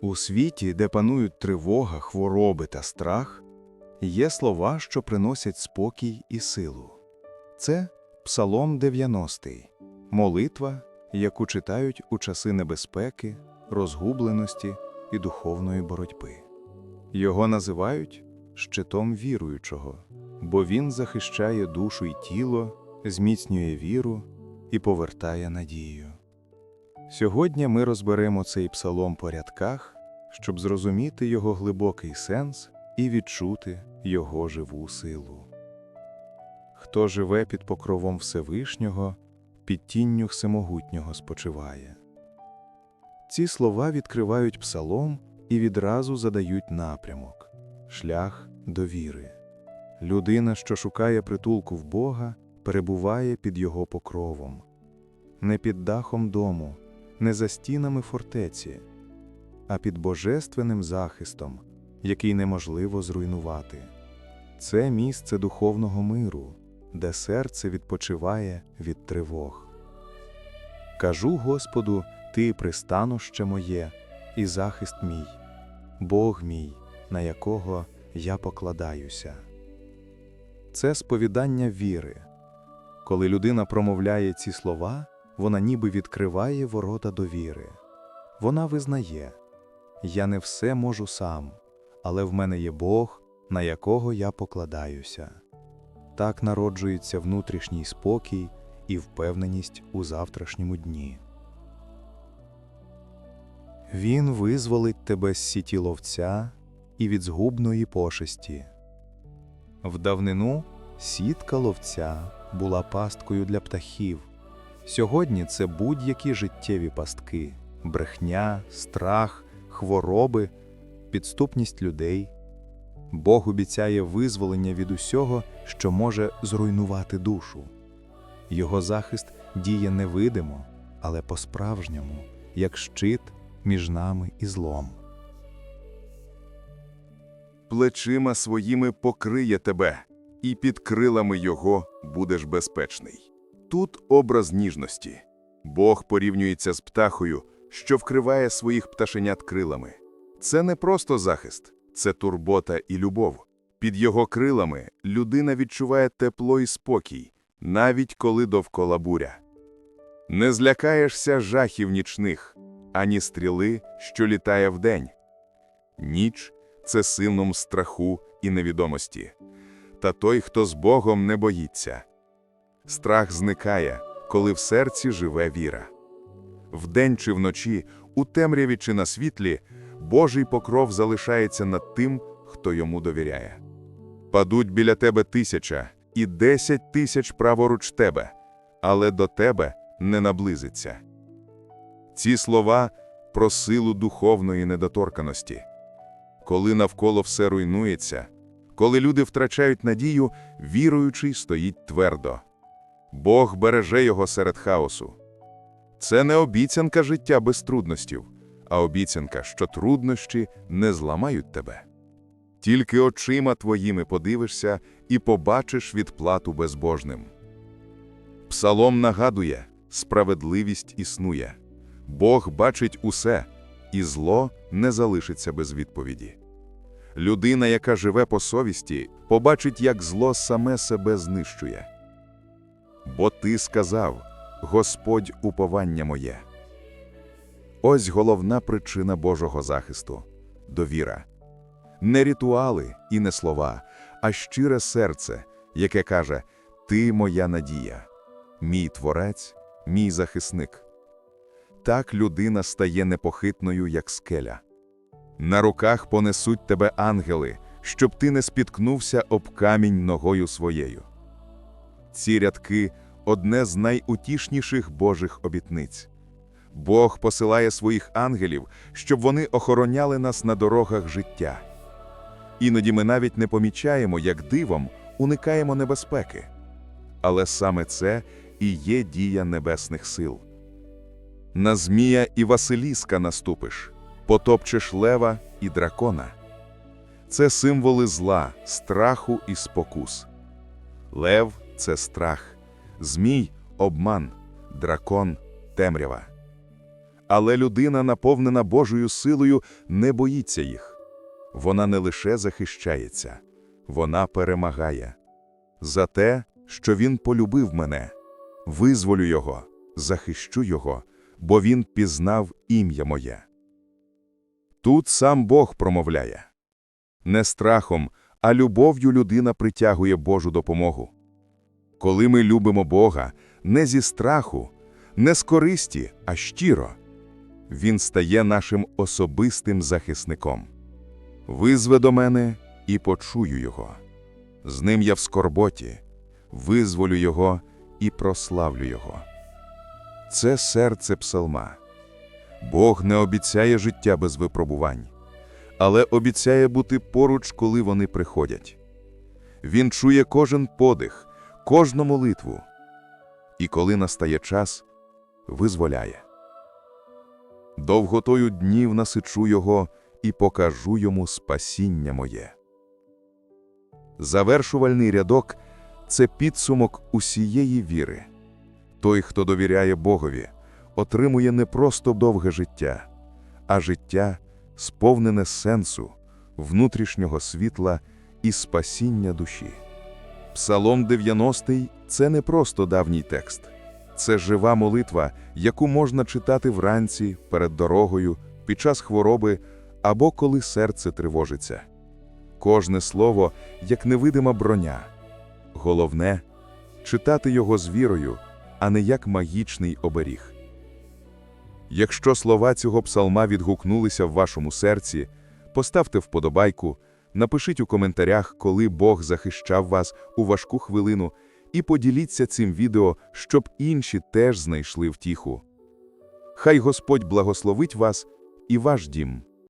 У світі, де панують тривога, хвороби та страх, є слова, що приносять спокій і силу. Це Псалом 90, молитва, яку читають у часи небезпеки, розгубленості і духовної боротьби. Його називають щитом віруючого, бо він захищає душу й тіло, зміцнює віру і повертає надію. Сьогодні ми розберемо цей псалом по рядках, щоб зрозуміти його глибокий сенс і відчути його живу силу. Хто живе під покровом Всевишнього, під тінню Всемогутнього спочиває. Ці слова відкривають псалом і відразу задають напрямок шлях до віри. Людина, що шукає притулку в Бога, перебуває під Його покровом, не під дахом дому, не за стінами фортеці, а під божественним захистом, який неможливо зруйнувати. Це місце духовного миру, де серце відпочиває від тривог. Кажу Господу, Ти пристануще моє і захист мій, Бог мій, на якого я покладаюся. Це сповідання віри. Коли людина промовляє ці слова, вона ніби відкриває ворота довіри. Вона визнає: Я не все можу сам, але в мене є Бог, на якого я покладаюся. Так народжується внутрішній спокій і впевненість у завтрашньому дні. Він визволить тебе з сіті ловця і від згубної пошесті. В давнину сітка ловця була пасткою для птахів. Сьогодні це будь-які життєві пастки, брехня, страх, хвороби, підступність людей. Бог обіцяє визволення від усього, що може зруйнувати душу. Його захист діє невидимо, але по-справжньому, як щит між нами і злом. плечима своїми покриє тебе, і під крилами його будеш безпечний. Тут образ ніжності. Бог порівнюється з птахою, що вкриває своїх пташенят крилами. Це не просто захист, це турбота і любов. Під його крилами людина відчуває тепло і спокій, навіть коли довкола буря. Не злякаєшся жахів нічних, ані стріли, що літає вдень. Ніч це символ страху і невідомості. Та той, хто з Богом не боїться. Страх зникає, коли в серці живе віра. Вдень чи вночі, у темряві чи на світлі, Божий покров залишається над тим, хто йому довіряє. Падуть біля тебе тисяча і десять тисяч праворуч тебе, але до тебе не наблизиться. Ці слова про силу духовної недоторканості. Коли навколо все руйнується, коли люди втрачають надію, віруючий стоїть твердо. Бог береже його серед хаосу. Це не обіцянка життя без трудностів, а обіцянка, що труднощі не зламають тебе. Тільки очима твоїми подивишся і побачиш відплату безбожним. Псалом нагадує, справедливість існує. Бог бачить усе, і зло не залишиться без відповіді. Людина, яка живе по совісті, побачить, як зло саме себе знищує. Бо ти сказав, Господь уповання моє. Ось головна причина Божого захисту довіра. Не ритуали і не слова, а щире серце, яке каже: Ти моя надія, мій творець, мій захисник. Так людина стає непохитною, як скеля. На руках понесуть тебе ангели, щоб ти не спіткнувся об камінь ногою своєю. Ці рядки одне з найутішніших Божих обітниць. Бог посилає своїх ангелів, щоб вони охороняли нас на дорогах життя. Іноді ми навіть не помічаємо, як дивом уникаємо небезпеки. Але саме це і є дія небесних сил. На Змія і Василіска наступиш, потопчеш лева і дракона. Це символи зла, страху і спокус. Лев це страх, змій обман, дракон темрява. Але людина, наповнена Божою силою, не боїться їх. Вона не лише захищається, вона перемагає. За те, що він полюбив мене, визволю його, захищу його, бо він пізнав ім'я моє. Тут сам Бог промовляє. Не страхом, а любов'ю людина притягує Божу допомогу. Коли ми любимо Бога не зі страху, не з користі, а щиро, Він стає нашим особистим захисником. Визве до мене і почую Його. З ним я в скорботі, визволю Його і прославлю Його. Це серце псалма. Бог не обіцяє життя без випробувань, але обіцяє бути поруч, коли вони приходять. Він чує кожен подих, кожну молитву, і коли настає час, визволяє. Довготою днів насичу його і покажу йому спасіння моє. Завершувальний рядок це підсумок усієї віри. Той, хто довіряє Богові, отримує не просто довге життя, а життя, сповнене сенсу, внутрішнього світла і спасіння душі. Псалом 90 – це не просто давній текст. Це жива молитва, яку можна читати вранці, перед дорогою, під час хвороби або коли серце тривожиться. Кожне слово як невидима броня. Головне – читати його з вірою, а не як магічний оберіг. Якщо слова цього псалма відгукнулися в вашому серці, поставте вподобайку, напишіть у коментарях, коли Бог захищав вас у важку хвилину, і поділіться цим відео, щоб інші теж знайшли втіху. Хай Господь благословить вас і ваш дім.